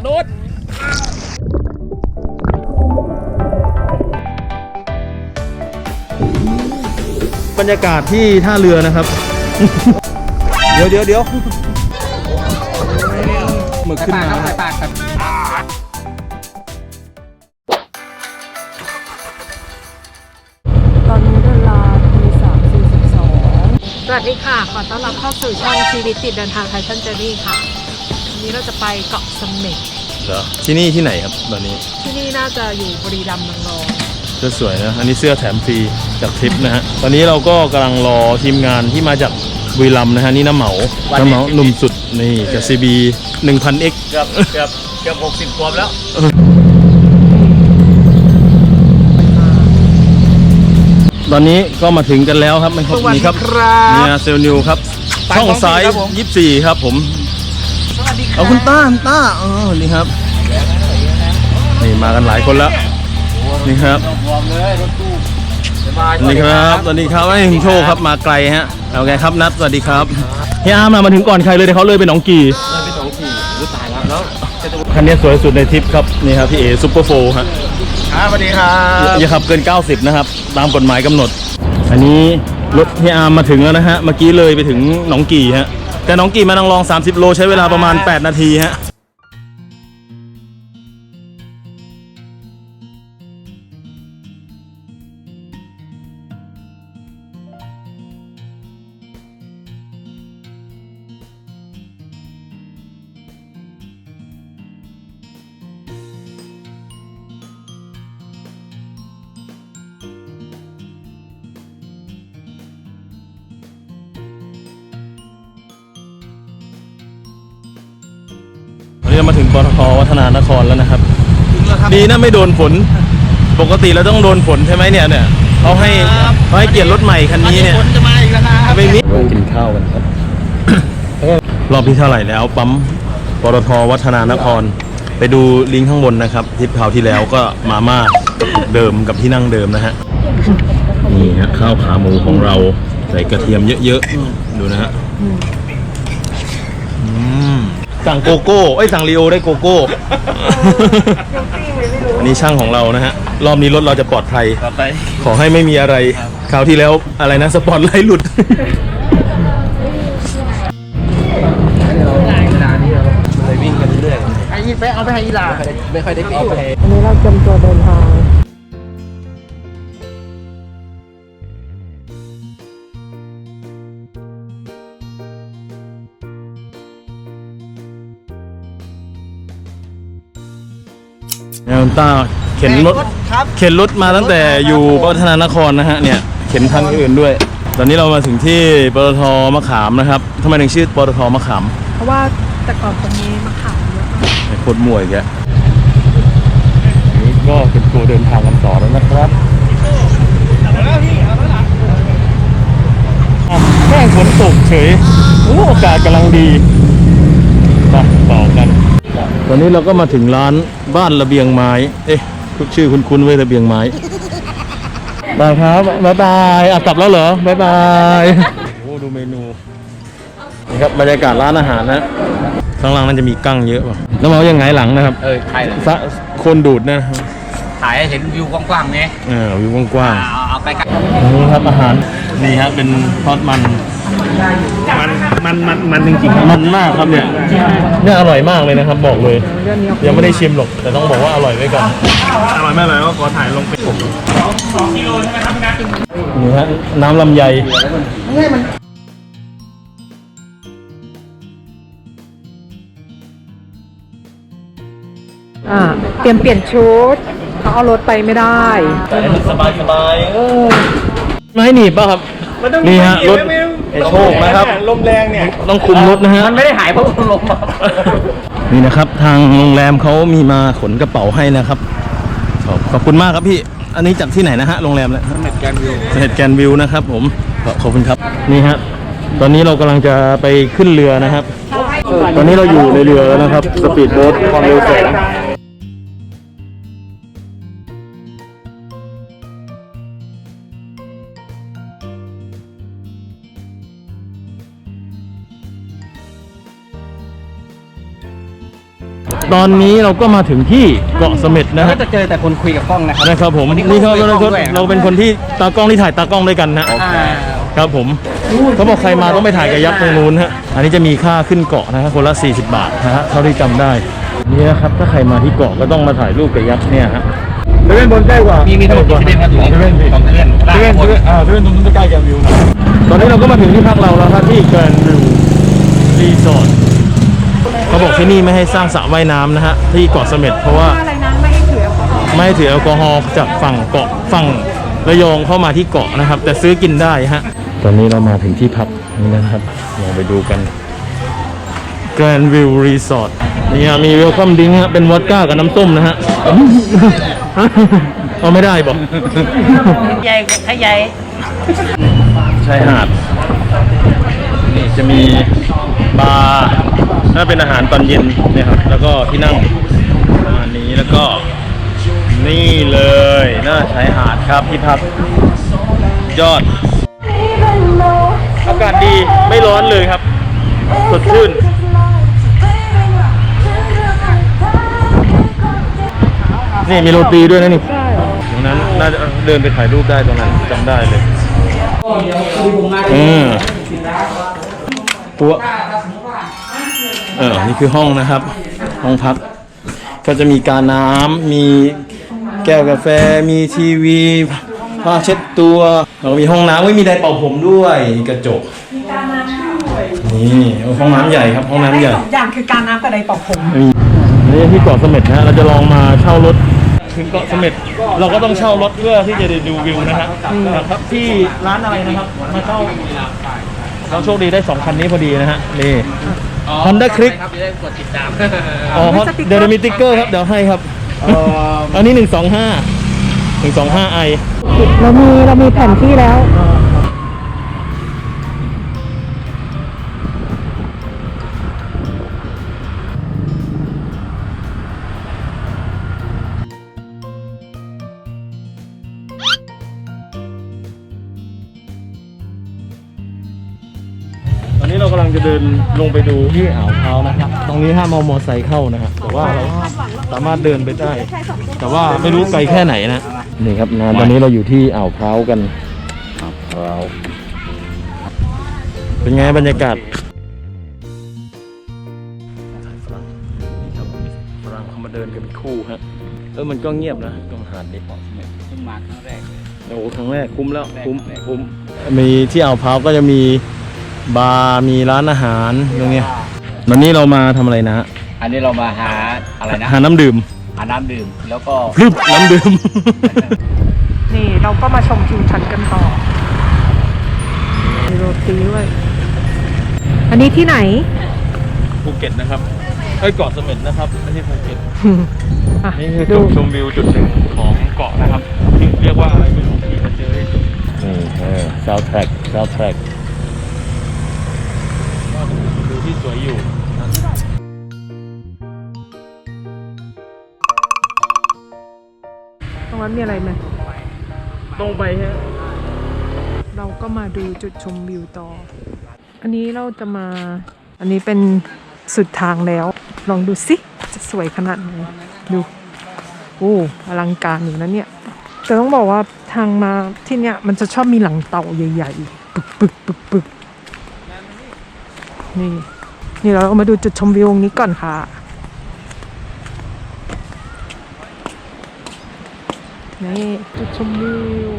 ระโดดบรรยากาศที่ท่าเรือนะครับ เดี๋ยวเดี๋ยวเดี๋ยวหมึกขึ้นมาปากปากครับตอนนี้เวลาตีสามสี่สิบสองสวัสดีค่ะ ขอต้อนรับเข้าสู่ช่องชีวิตติดเดินทางไทชันเจอรี่ค่ะวั นนี้เราจะไปเกาะเสม็ดเหรอที่นี่ที่ไหนครับตอนนี้ที่นี่น่าจะอยู่บุรีรัมย์นางรองเสื้อสวยนะอันนี้เสื้อแถมฟรีจากทริปนะฮะตอนนี้เราก็กำลังรอทีมงานที่มาจากบุรีรัมย์นะฮะนี่น้ำเหมาน้ำเหมาหนุ่มสุดนี่กับ CB 1000X เกือบเกือบเกือบหกสิบขวบแล้วตอนนี้ก็มาถึงกันแล้วครับนี่ครับเนี่ยเซลนิวครับช่องซ้าย24 ครับผมสวัสดีครั เอาคุณต้าคุณต้าเออนี่ครับนี่มากันหลายคนแล้วนี่ครับพร้อมเลยรถตู้สบายสวัสดีครับสวัสดีครับไอ้ยโชคครับมาไกลฮะเอาไงครับนัดสวัสดีครับเฮียอาร์มมาถึงก่อนใครเลยเดี๋ยวเขาเลยไปหนองกี่เลยไปสองขี่รู้ตายแล้วแล้วจะดูคันนี้สวยสุดในทริปครับนี่ครับพี่เอซุปเปอร์โฟร์ฮะครับสวัสดีครับอย่าขับเกิน 90 นะครับ ตามกฎหมายกำหนด อันนี้รถเฮียอาร์มมาถึงแล้วนะฮะเมื่อกี้เลยไปถึงหนองกี่ฮะ แต่หนองกี่มานังลอง 30 โลใช้เวลาประมาณ 8 นาทีฮะ ดีนะไม่โดนฝน ปกติเราต้องโดนฝนใช่ไหมเนี่ยเนี่ยเขาให้เขาให้เกียรติรถใหม่คันนี้เนี่ยฝนจะมาอีกแล้วครับไม่มีกินข้าวกันครับรอบที่เท่าไหร่แล้วปั๊มปตทวัฒนานคร ไปดูลิงก์ข้างบนนะครับทริปคราวที่แล้วก็มาม่าเดิมกับที่นั่งเดิมนะฮะนี่ฮะข้าวขาหมูของเราใส่กระเทียมเยอะๆดูนะฮะอืมสั่งโกโก้เอ้ยสั่งลีโอได้โกโก้ อันนี้ช่างของเรานะฮะ รอบนี้รถเราจะปลอดภัย ต่อไป ขอให้ไม่มีอะไร คราวที่แล้วอะไรนะ สปอร์ตไลท์หลุดเวลานี้เราเลยวิ่งกันเรื่อยไอ้ยี่ไปเอาไปให้ยีลาไม่ค่อยได้เอาไปอันนี้เราเตรียมตัวเดินทาง แนวต้าเข็นรถครับ เข็นรถมาตั้งแต่อยู่พัฒนานครนะฮะเนี่ยเข็นทันอื่นด้วย ตอนนี้เรามาถึงที่ปตทมะขามนะครับทำไมถึงชื่อปตทมะขามเพราะว่าแต่ก่อนตรงนี้มะขามเยอะมากไอ้โคตรมวยแกนี่ก็เป็นตัวเดินทางกันต่อแล้วนะครับอ้าวแม่งฝนตกเฉยโอ้อากาศกำลังดีไปต่อกัน ตอนนี้เราก็มาถึงร้าน บ้านระเบียงไม้ เอ๊ะทุกชื่อคุณคุณเว้ยระเบียงไม้บายครับบายบายอะกลับแล้วเหรอบายบายโอ้ดูเมนูนี่ครับบรรยากาศร้านอาหารนะข้างล่างน่าจะมีกั้งเยอะป่ะแล้วมายังไงหลังนะครับเออถ่ายสะคนดูดนะครับถ่ายให้เห็นวิวกว้างๆไงเออวิวกว้างเอาเอาไปกันๆนี่ครับอาหารนี่ครับเป็นทอดมัน มันมันมันมันจริงมันมากครับเนี่ยเนี่ยอร่อยมากเลยนะครับ บอกเลยเรื่องนี้ยังไม่ได้ชิมหรอกแต่ต้องบอกว่าอร่อยไว้ก่อนอร่อยไม่อร่อยก็ขอถ่ายลงไปนี่ฮะน้ำลำไยอ่าเตรียมเปลี่ยนชุดเขาเอารถไปไม่ได้แต่มันสบายสบายเออไม่หนีบป่ะครับนี่ฮะรถ ไอโชคนะครับ ลมแรงเนี่ย ต้องคุมรถนะฮะ มันไม่ได้หายเพราะลมนี่นะครับ ทางโรงแรมเขามีมาขนกระเป๋าให้นะครับ ขอบขอบคุณมากครับพี่ อันนี้จากที่ไหนนะฮะ โรงแรมแล้วเน็ตแกนวิวเสด็จแกนวิวนะครับ ผมขอขอบคุณครับ นี่ฮะ ตอนนี้เรากำลังจะไปขึ้นเรือนะครับ ตอนนี้เราอยู่ในเรือแล้วนะครับ สปีดโบ๊ทความเร็วแสง ตอนนี้เราก็มาถึงที่เกาะเสม็ดนะก็ฮะจะเจอแต่คนคุยกับกล้องนะครับนะครับผมวันนี้นี่เขาคุยกับกล้องเราด้วยเราเป็นคนที่ตากล้องที่ถ่ายตากล้องด้วยกันนะโอเคครับผมเขาบอกใครมาต้องไปถ่ายกับยักษ์ตรงนู้นฮะอันนี้จะมีค่าขึ้นเกาะนะฮะคนละ 40 บาทนะฮะเท่าที่จำได้นี่นะครับถ้าใครมาที่เกาะก็ต้องมาถ่ายรูปกับยักษ์เนี่ยฮะเซเว่นบนใกล้กว่ามีมีทั้งหมดกี่เซเว่นครับผมเซเว่นสองเซเว่นเซเว่นคนอ่าเซเว่นตรงนู้นจะใกล้กับวิวหนะตอนนี้เราก็มาถึงที่พักเราแล้วครับที่แกรนด์วิวรีสอร์ท เขาบอกที่นี่ไม่ให้สร้างสระว่ายน้ำนะฮะที่เกาะเสม็ดเพราะว่า อะไรนะไม่ให้ถือแอลกอฮอล์ไม่ให้ถือแอลกอฮอล์จากฝั่งเกาะฝั่งระยองเข้ามาที่เกาะนะครับ แต่ซื้อกินได้ฮะ ตอนนี้เรามาถึงที่พักนี่นะครับลองไปดูกัน Grand View Resort นี่ฮะมีเวลคัมดิ้งฮะเป็นวอดก้ากับน้ำส้มนะฮะ เอาไม่ได้บอก ใหญ่ขยายชายหาด นี่จะมีบาร์ ถ้าเป็นอาหารตอนเย็นนี่ยครับ แล้วก็ที่นั่งประมาณนี้แล้วก็นี่เลยหน้าชายหาดครับที่พักยอด อากาศดีไม่ร้อนเลยครับสดชื่นนี่มีโรตีด้วยนะนี่ตรงนั้นน่าจะเดินไปถ่ายรูปได้ตรงนั้นจำได้เลยอืมปัว เออนี่คือห้องนะครับ ห้องพัก ก็จะมีการน้ำมีแก้วกาแฟมีทีวีผ้าเช็ดตัวแล้วก็มีห้องน้ำไม่มีไดร์เป่าผมด้วยมีกระจกนี่ห้องน้ำใหญ่ครับห้องน้ำใหญ่สองอย่างคือการน้ำกับไดร์เป่าผมนี่ที่เกาะเสม็ดนะฮะเราจะลองมาเช่ารถถึงเกาะเสม็ดเราก็ต้องเช่ารถเพื่อที่จะได้ดูวิวนะฮะครับที่ร้านอะไรนะครับมาเช่าเราโชคดีได้สองคันนี้พอดีนะฮะนี่ Honda Click ครับจะได้กดติดตามอ๋อเดี๋ยวเรามีติ๊กเกอร์ครับ เดี๋ยวให้ครับ อันนี้หนึ่งสองห้าหนึ่งสองห้าไอเรามีเรามีแผนที่แล้วตอ เรากำลังจะเดินลงไปดูที่อ่าวเท้าวนะครับ ตรงนี้ห้ามเอามอไซค์เข้านะฮะแต่ว่าเราสามารถเดินไปได้ แต่ว่าไม่รู้ไกลแค่ไหนนะนี่ครับนะตอนนี้เราอยู่ที่อ่าวพร้าวกันอ่าวพร้าวเป็นไงบรรยากาศฝรั่งนี่ครับฝรั่งเขามาเดินกันเป็นคู่ฮะเออมันก็เงียบนะตรงหาดนี้เพิ่งมาครั้งแรกเลยโอ้โหครั้งแรกคุ้มแล้วคุ้มคุ้มมีที่อ่าวพร้าวก็จะมี บาร์มีร้านอาหารตรงเนี้ยวันนี้เรามาทำอะไรนะฮะอันนี้เรามาหาอะไรนะหาน้ำดื่มหาน้ำดื่มแล้วก็พรึบน้ำดื่ม นี่เราก็มาชมทิวทัศน์กันต่อมีโรตีด้วย อันนี้ที่ไหน ภูเก็ตนะครับไอ้ยเกาะเสม็ดนะครับไม่ใช่ภูเก็ตอะนี่คือดูจุดชมวิวจุดหนึ่งของเกาะนะครับที่เรียกว่าอะไรไม่รู้ที่จะเจอ นี่เออซาวแทร็กซาวแทร็กดูที่ สวยอยู่นะตรงนั้นมีอะไรไหมตรงไปฮะเราก็มาดูจุดชมวิวต่อ อันนี้เราจะมา อันนี้เป็นสุดทางแล้ว ลองดูสิ จะสวยขนาดไหน ดู โอ้อลังการอยู่นะเนี่ย แต่ต้องบอกว่าทางมาที่เนี่ยมันจะชอบมีหลังเต่าใหญ่ๆ ปึกปึกปึกปึกนี่ นี่เราเอามาดูจุดชมวิวตรงนี้ก่อนค่ะ นี่จุดชมวิว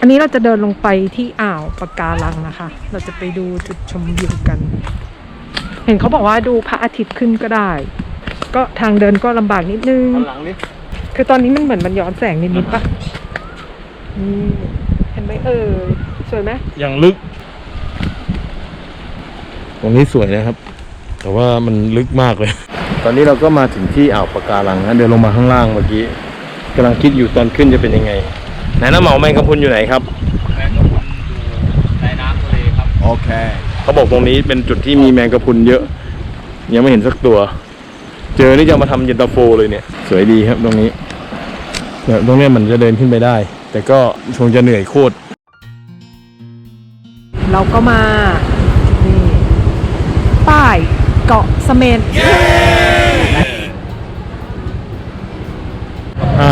อันนี้เราจะเดินลงไปที่อ่าวปะการังนะคะ เราจะไปดูจุดชมวิวกัน เห็นเขาบอกว่าดูพระอาทิตย์ขึ้นก็ได้ ก็ทางเดินก็ลำบากนิดนึงข้างหลังนี่คือตอนนี้มันเหมือนมันย้อนแสงนิดๆปะนี่เห็นไหมเอ่ยสวยไหมอย่างลึก ตรงนี้สวยนะครับ แต่ว่ามันลึกมากเลย ตอนนี้เราก็มาถึงที่อ่าวปะการังนะเดินลงมาข้างล่างเมื่อกี้กำลังคิดอยู่ตอนขึ้นจะเป็นยังไงไหนน้ำเหมาแมงกะพรุนอยู่ไหนครับแมงกะพรุนอยู่ในน้ำทะเลครับโอเคเขาบอกตรงนี้เป็นจุดที่มีแมงกะพรุนเยอะ ยังไม่เห็นสักตัว เจอนี่จะเอามาทำเย็นตาโฟเลยเนี่ย สวยดีครับตรงนี้เนี่ยตรงเนี้ยมันจะเดินขึ้นไปได้ แต่ก็คงจะเหนื่อยโคตรเราก็มานี่ป้าย เกาะเสม็ดอ่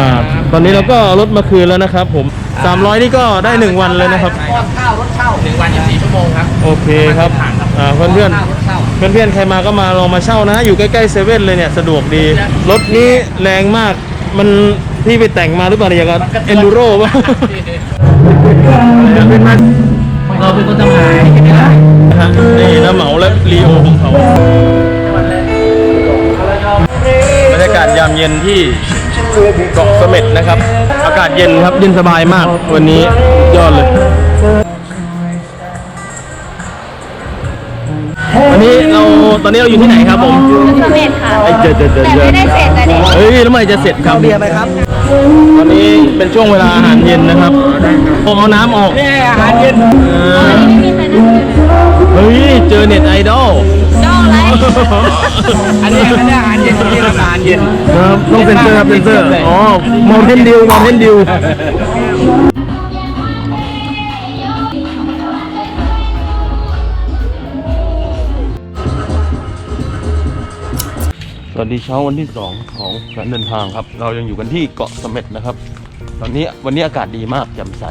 ตอนนี้เราก็รถมาคืนแล้วนะครับผม 300 นี่ก็ได้ 1 วันเลยนะครับ ป้อนข้ารถเช่าหนึ่งวันยี่สี่ชั่วโมงครับโอเคครับอ่าเพื่อนเพื่อนรถเเพื่อนเพื่อนใครมาก็มาลองมาเช่านะ อยู่ใกล้ๆเซเว่นเลยเนี่ย สะดวกดี รถนี้แรงมากมันพี่ไปแต่งมาหรือเปล่าเนี่ยครับเอนดูโร่ป่ะ ราเป็นคนจำหน่ายไม่ได้นะฮะนี่น้าเหมาและรีโอของเขาบรรยากาศยามเย็นที่เกาะเสม็ดนะครับ อากาศเย็นครับเย็นสบายมากวันนี้ยอดเลยวันนี้เราตอนนี้เราอยู่ที่ไหนครับผมสำเร็จค่ะไอ้เจอเจอเจอแต่เจอไม่ได้เสร็จแต่เด็กเฮ้ยแล้วเมื่อไหร่จะเสร็จครับเบียร์ไหมครับ ตอนนี้เป็นช่วงเวลาอาหารเย็นนะครับผมเอาน้ำออกนี่อาหารเย็นไม่มีใครนั่งอยู่เฮ้ย เจอเน็ตไอดอลดอกอะไรอันนี้อันนี้อาหารเย็นอันนี้อาหารเย็นครับต้องเซ็นเซอร์ครับเซ็นเซอร์ อ๋อมองเทนดิวมองเทนดิว วัสดีเช้าวันที่ 2 ของการเดินทางครับ เรายังอยู่กันที่เกาะเสม็ดนะครับ ตอนนี้วันนี้อากาศดีมากแจ่มใส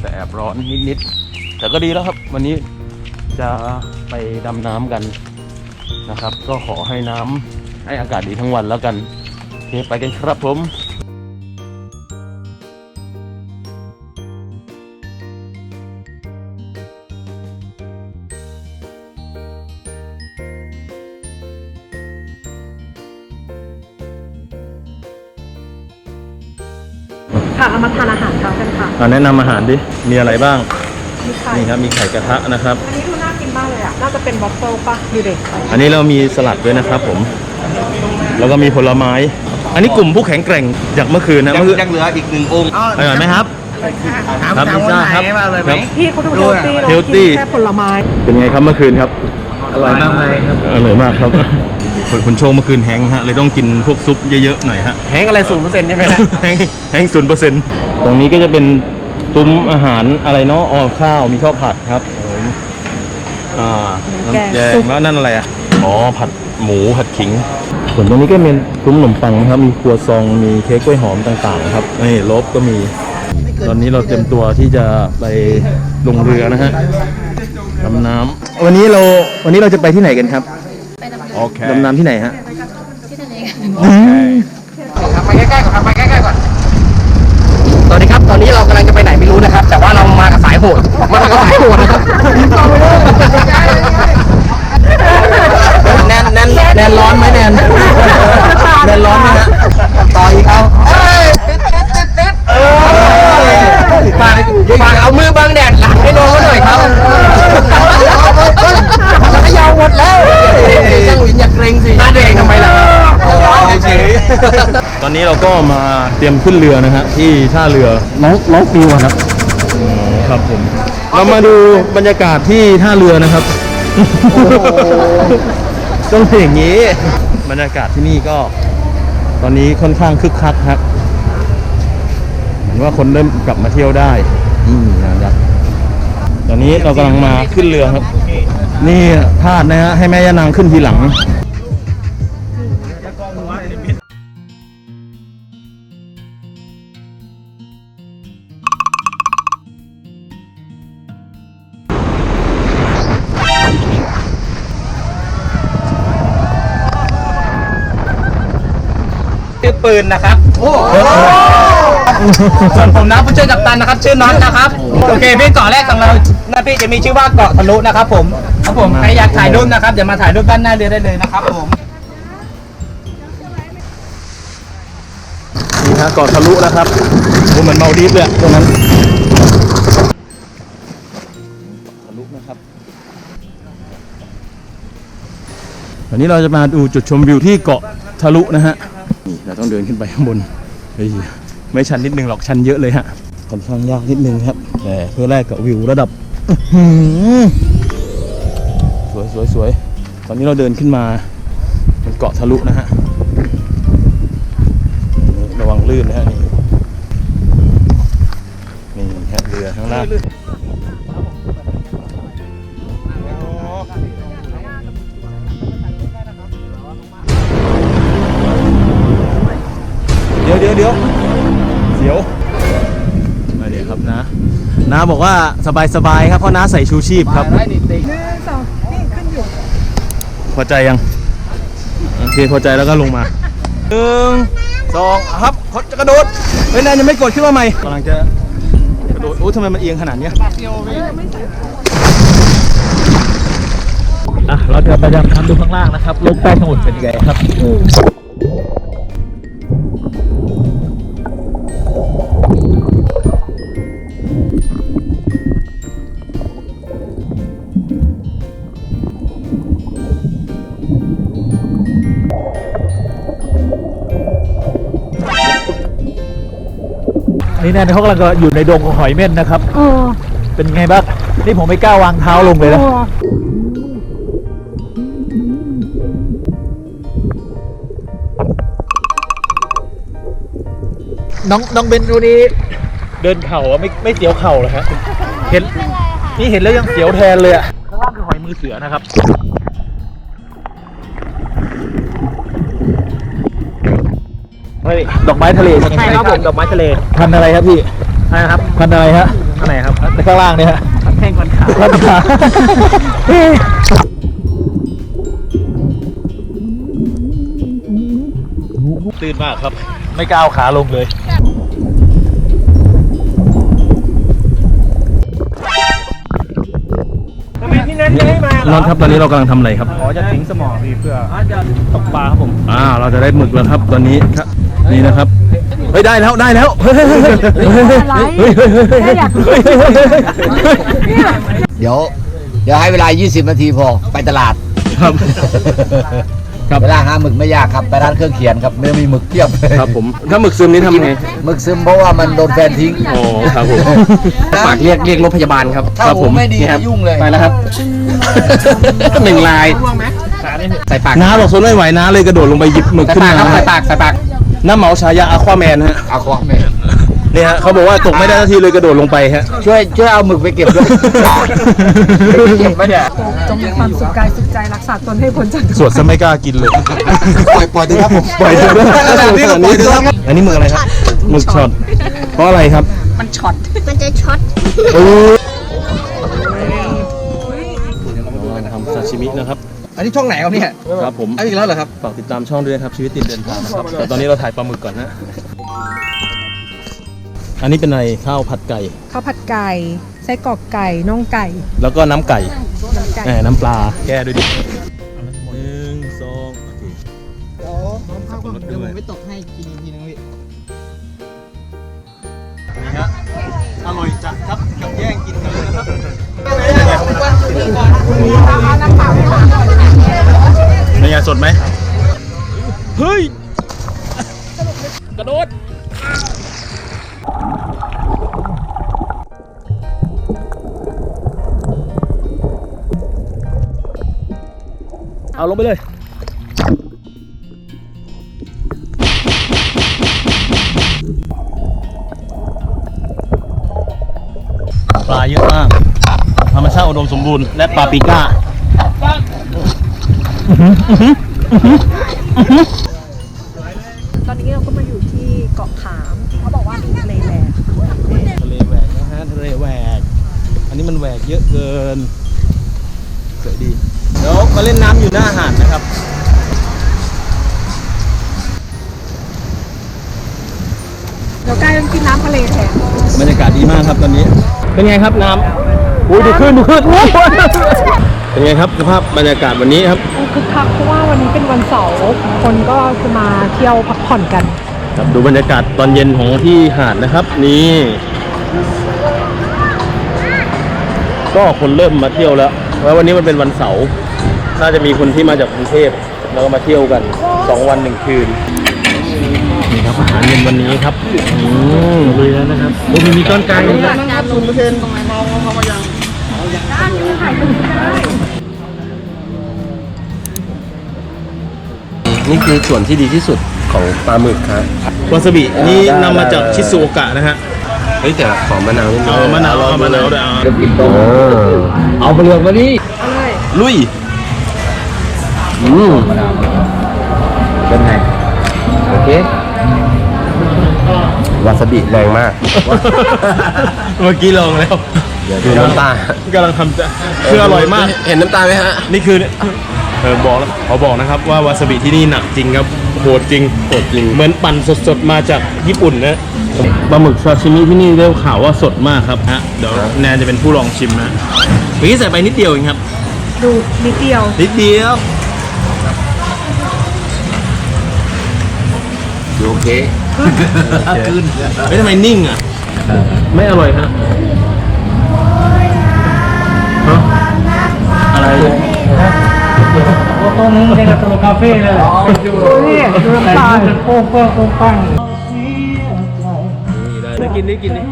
แต่แอบร้อนนิดๆแต่ก็ดีแล้วครับ วันนี้จะไปดำน้ำกันนะครับ ก็ขอให้น้ำให้อากาศดีทั้งวันแล้วกันโอเคไปกันครับผม เรามาทานอาหารเช้ากันค่ะ อ่าแนะนำอาหารดิ มีอะไรบ้าง มีไข่นี่ครับมีไข่กระทะนะครับ อันนี้ดูน่ากินมากเลยอะ น่าจะเป็นวอฟเฟิลป่ะดูเด็กอันนี้เรามีสลัดด้วยนะครับผม แล้วก็มีผลไม้ อันนี้กลุ่มผู้แข็งแกร่งจากเมื่อคืนนะยังเมื่อคืนยังเหลืออีกหนึ่งองค์อร่อยไหมครับถามครับถามพิซว่าซ่าไหนครับมาเลยไหมครับ พี่เขาดูเฮลตี้เรากิน healthy แค่ผลไม้ เป็นไงครับเมื่อคืนครับ อร่อยมากเลยครับ อร่อยมากครับ คุณคุณโชว์เมื่อคืนแห้งฮะเลยต้องกินพวกซุปเยอะๆหน่อยฮะแห้งอะไรศูนย์เปอร์เซ็นต์ใช่ไหมแห้งแห้งศูนย์เปอร์เซ็นต์ตรงนี้ก็จะเป็นซุ้มอาหารอะไรเนาะอ๋อข้าวมีข้าวผัดครับผมอ่าน้ำแกงแล้วนั่นอะไรอะอ๋อผัดหมูผัดขิง ส่วนตรงนี้ก็เป็นซุ้มขนมปังนะครับมีครัวซองมีเค้กกล้วยหอมต่างๆ ครับนี่ลบก็มี ตอนนี้เราเตรียมตัวที่จะไปลงเรือนะฮะดำน้ำวันนี้เราวันนี้เราจะไปที่ไหนกันครับ ไปดำน้โอเคดำน้ำที่ไหนฮะำที่ทะเลกันขับไปใกล้ๆก่อนขับไปใกล้ๆก่อนสวัสดีครับ ตอนนี้เรากำลังจะไปไหนไม่รู้นะครับ แต่ว่าเรามากับสายโหด มากับสายโหดนะครับแนนแนนแนนร้อนไหมแนนแนนร้อนไหมฮะต่ออีกเอาเอ้ยติดติดติดติดเออฝากฝากเอามือบังแดดหลังให้น้องเขาหน่อยครับจักรยานหมดแล้วช่างหวินอย่าเกรงสิหน้าเด็กทำไมล่ะเฉย ตอนนี้ เราก็มาเตรียมขึ้นเรือนะฮะที่ท่าเรือน้องน้องฟิวครับ ครับผม เรามาดูบรรยากาศที่ท่าเรือนะครับ ต้องเป็นอย่างนี้ บรรยากาศที่นี่ก็ ตอนนี้ค่อนข้างคึกคักครับเหมือนว่าคนเริ่มกลับมาเที่ยวได้อืมนะครับตอนนี้เรากำลังมาขึ้นเรือครับ นี่พลาดนะฮะให้แม่ย่านางขึ้นทีหลัง นนะครับส่วนผมนะผู้ช่วยกัปตันนะครับ ชื่อน็อตนะครับโอเคพี่เกาะแรกของเราหน้าที่จะมีชื่อว่าเกาะทะลุนะครับ ผมครับผมใครอยากถ่ายรูปนะครับเดี๋ยวมาถ่ายรูปด้านหน้าเรือได้เลยนะครับ ผมนี่ฮะเกาะทะลุนะครับโอ้เหมือนเมาดีฟเลยอะตรงนั้นทะลุนะครับวันนี้เราจะมาดูจุดชมวิวที่เกาะทะลุนะฮะ นี่เราต้องเดินขึ้นไปข้างบนเฮ้ยไม่ชันนิดนึงหรอกชันเยอะเลยฮะค่อนข้างยากนิดนึงครับ แต่เพื่อแลกกับวิวระดับอื้อหือสวยสวยสวยตอนนี้เราเดินขึ้นมาบนเกาะทะลุนะฮะระวังลื่นนะฮะนี่นี่ฮะเรือข้างล่าง เดี๋ยวเดี๋ยวเดี๋ยวเสียวมาเดี๋ยวครับนะน้าบอกว่าสบายๆครับเพราะน้าใส่ชูชีพครับได้นี่ติ๊กพอใจยังโอเคพอใจแล้วก็ลงมาหนึ่งสองอะครับเขาจะกระโดดเฮ้ยนายยังไม่กดขึ้นมาใหม่กำลังจะกระโดดโอ้ทำไมมันเอียงขนาดเนี้ยอะเราจะไปดำน้ำดูข้างล่างนะครับลงใต้สมุทรเป็นยังไงครับ นี่แน่เขากำลังอยู่ในดงของหอยเม่นนะครับเป็นไงบ้าง นี่ผมไม่กล้าวางเท้าลงเลยนะน้องน้องเบนดูนี้ เดินเข่าอะไม่ไม่เสียวเข่าเหรอฮะเห็นนี่เห็นแล้วยังเสียวแทนเลยอะข้างล่างคือหอยมือเสือนะครับ เฮ้ยดอกไม้ทะเลใช่ไหมครับผมดอกไม้ทะเลพันธุ์อะไรครับพี่ใช่ครับพันธุ์อะไรฮะอันไหนครับข้างล่างเนี่ยฮะแท่งกันขากันขาตื่นมากครับ ไม่กล้าเอาขาลงเลยนอนครับตอนนี้เรากำลังทำอะไรครับขอจะทิ้งสมองพี่เพื่อตกปลาครับผม อ่า เราจะได้หมึกแล้วครับตอนนี้ครับ นี่นะครับเฮ้ยได้แล้วได้แล้วเฮ้ยเฮ้ยเฮ้ยเฮ้ยเฮ้ยเฮ้ยเฮ้ยเดี๋ยวเดี๋ยวให้เวลา 20 นาทีพอไปตลาดครับครับเวลาหาหมึกไม่ยากครับไปร้านเครื่องเขียนครับไม่มีหมึกเทียบครับผมถ้าหมึกซึมนี้ทำไงหมึกซึมเพราะว่ามันโดนแฟนทิ้งโอ้ครับผมฝากเรียกเรียกรถพยาบาลครับถ้าผมไม่ดียุ่งเลยไปแล้วครับหนึ่งลายใส่ปากน้าบอกโซนไม่ไหวน้าเลยกระโดดลงไปหยิบหมึกขึ้นมาใส่ปากใส่ปาก น้าเหมาฉายาอะควาแมนฮะเอาความแม่เนี่ยฮะเขาบอกว่าตกไม่ได้นาทีเลยกระโดดลงไปฮะ ช่วยช่วยเอาหมึกไปเก็บด้วยเก็บไหมเนี่ยจงมีความสุขกายสุขใจรักษาตนให้พ้นจากทุกข์สวดซะไม่กล้ากินเลย ปล่อยปล่อยเถอะครับผมปล่อยเถอะขนาดนี้ก็ปล่อยเถอะครับอันนี้หมึกอะไรครับหมึกช็อตเพราะอะไรครับ มันจะช็อตเออทำซาชิมินะครับ อันนี้ช่องไหนครับเนี่ยครับผมเอาอีกแล้วเหรอครับฝากติดตามช่องด้วยนะครับชีวิตติดเดินทางนะครับแต่ตอนนี้เราถ่ายปลาหมึกก่อนนะ อันนี้เป็นอะไรข้าวผัดไก่ ข้าวผัดไก่ไส้กรอกไก่น่องไก่ แล้วก็น้ำไก่น้ำไก่ แหมน้ำปลาแก้ด้วยดิ ไปเลยปลาเยอะมากธรรมชาติอุดมสมบูรณ์และปลาปีก้าตอนนี้เราก็มาอยู่ที่เกาะขามเขาบอกว่ามีทะเลแหวกทะเลแหวกนะฮะทะเลแหวก อันนี้มันแหวกเยอะเกินสวยดี เดี๋ยวมาเล่นน้ำอยู่หน้าหาดนะครับ เดี๋ยวกลายเป็นกินน้ำทะเลแทนบรรยากาศดีมากครับตอนนี้ เป็นไงครับน้ำอุ้ยดูขึ้นดูขึ้นเป็นไงครับสภาพบรรยากาศวันนี้ครับคึกคักเพราะว่าวันนี้เป็นวันเสาร์คนก็จะมาเที่ยวพักผ่อนกันครับดูบรรยากาศตอนเย็นของที่หาดนะครับ นี่ ก็คนเริ่มมาเที่ยวแล้วเพราะวันนี้มันเป็นวันเสาร์ น่าจะมีคนที่มาจากกรุงเทพแล้วก็มาเที่ยวกันสองวันหนึ่งคืนนี่ครับอาหารเย็นวันนี้ครับอืมลุยแล้วนะครับโอ้มีมีต้นไก่นี่คือส่วนที่ดีที่สุดของปลาหมึกครับวาซาบินี่นำมาจากชิซูโอกะนะฮะเฮ้ยแต่ขอมะนาวนิดนึงเอามะนาวเอามะนาวด้วยเอาจะกินโตเอาไปเลยมาดิลุย อืมเป็นไง โอเควาซาบิแรงมาก เมื่อกี้ลองแล้วดูน้ำตากำลังทำจะคืออร่อยมาก เห็นน้ำตาไหมฮะ นี่คือเออบอกแล้วขอบอกนะครับว่าวาซาบิที่นี่หนักจริงครับโหดจริงโหดจริง เหมือนปั่นสดๆ มาจากญี่ปุ่นนะปลาหมึกซาชิมิที่นี่ได้ข่าวว่าสดมากครับฮะเดี๋ยวแนนจะเป็นผู้ลองชิมนะเมื่อกี้ใส่ไปนิดเดียวเองครับ ดูนิดเดียว นิดเดียว โอเคไม่ทำไมนิ่งอะ ไม่อร่อยฮะฮะอะไรตรงนี้เป็นกระตัวคาเฟ่เลยดูนี่ดูน้ำตาลโป้งโป้งโป้งปังได้กินได้กินดิ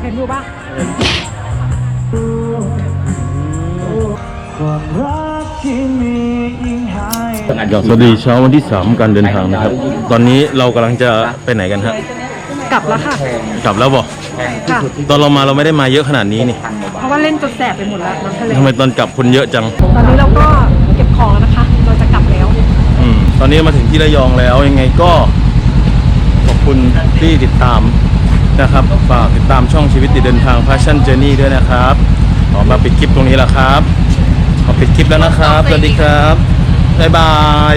เห็นดูปะ สวัสดีเช้าวันที่ 3 การเดินทางนะครับ ตอนนี้เรากำลังจะไปไหนกันฮะกลับแล้วค่ะ กลับแล้วบอกค่ะ ตอนเรามาเราไม่ได้มาเยอะขนาดนี้นี่เพราะว่าเล่นจนแสบไปหมดแล้วน้ำทะเลทำไมตอนกลับคนเยอะจัง ตอนนี้เราก็เก็บของแล้วนะคะ เราจะกลับแล้วอืมตอนนี้มาถึงที่ระยองแล้วยังไงก็ขอบคุณที่ติดตามนะครับฝากติดตามช่องชีวิตติดเดินทาง Passion Journey ด้วยนะครับขอมาปิดคลิปตรงนี้แล้วครับขอปิดคลิปแล้วนะครับสวัสดีครับ บ๊ายบาย